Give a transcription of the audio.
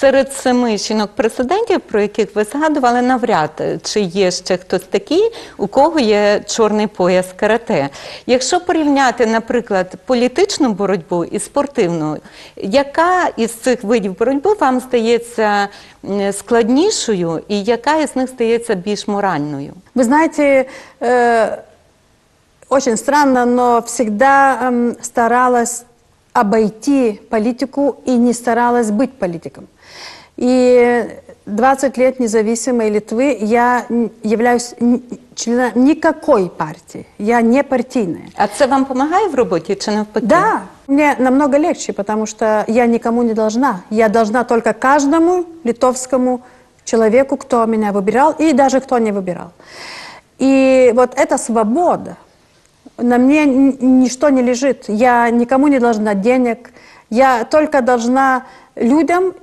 серед семи жінок-президентів, про яких ви згадували, навряд чи є ще хтось такий, у кого є чорний пояс карате. Якщо порівняти, наприклад, політичну боротьбу і спортивну, яка із цих видів боротьби вам здається м, складнішою, і яка із них здається більш моральною? Вы знаете, э, очень странно, но всегда эм, старалась обойти политику и не старалась быть политиком. И 20 лет независимой Литвы я являюсь членом никакой партии. Я не партийная. А це вам допомагає в роботі чи навпаки? Да, мне намного легче, потому что я никому не должна. Я должна только каждому литовскому человеку, кто меня выбирал, и даже кто не выбирал. И вот эта свобода, на мне ничто не лежит. Я никому не должна денег. Я только должна людям